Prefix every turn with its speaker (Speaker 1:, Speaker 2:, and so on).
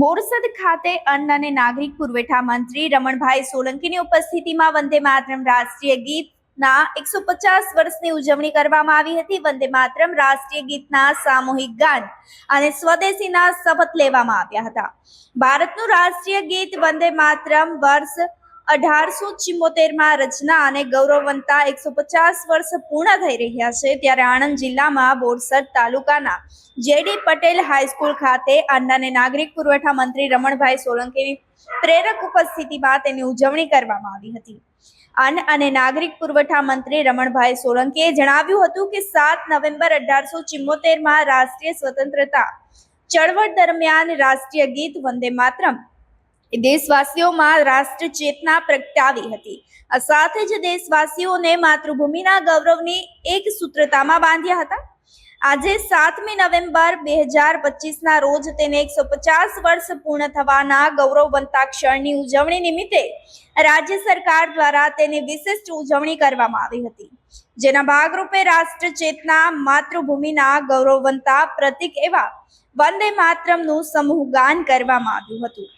Speaker 1: બોરસદ ખાતે અન્ન અને નાગરિક પુરવઠા મંત્રી રમણભાઈ સોલંકીની ઉપસ્થિતિમાં વંદે માતરમ રાષ્ટ્રીય ગીતના એકસો પચાસ વર્ષની ઉજવણી કરવામાં આવી હતી. વંદે માતરમ રાષ્ટ્રીય ગીતના સામૂહિક ગાન અને સ્વદેશીના શપથ લેવામાં આવ્યા હતા. ભારતનું રાષ્ટ્રીય ગીત વંદે માતરમ વર્ષ અઢારસો ચિમ્મોતેરમાં રચના અને ગૌરવવંતા એકસો પચાસ વર્ષ પૂર્ણ થઈ રહ્યા છે, ત્યારે આણંદ જિલ્લામાં બોરસદ તાલુકાના જેડી પટેલ હાઈસ્કૂલ ખાતે અને નાગરિક પુરવઠા મંત્રી રમણભાઈ સોલંકીની પ્રેરક ઉપસ્થિતિમાં તેની ઉજવણી કરવામાં આવી હતી. અન્ન અને નાગરિક પુરવઠા મંત્રી રમણભાઈ સોલંકીએ જણાવ્યું હતું કે સાત નવેમ્બર અઢારસો ચિમ્મોતેરમાં રાષ્ટ્રીય સ્વતંત્રતા ચળવળ દરમિયાન રાષ્ટ્રીય ગીત વંદે માતરમ દેશવાસીઓમાં રાષ્ટ્ર ચેતના પ્રગટાવી હતી. આ સાથે જ દેશવાસીઓને માતૃભૂમિના ગૌરવની એક સૂત્રતામાં બાંધ્યા હતા. આજે સાતમી નવેમ્બર બે હજાર પચીસના રોજ તેને એકસો પચાસ વર્ષ પૂર્ણ થવાના ગૌરવવંતા ક્ષણની ઉજવણી નિમિત્તે રાજ્ય સરકાર દ્વારા તેની વિશિષ્ટ ઉજવણી કરવામાં આવી હતી. જેના ભાગરૂપે રાષ્ટ્ર ચેતના માતૃભૂમિના ગૌરવવંતા પ્રતીક એવા વંદે માતરમનું સમૂહ ગાન કરવામાં આવ્યું હતું.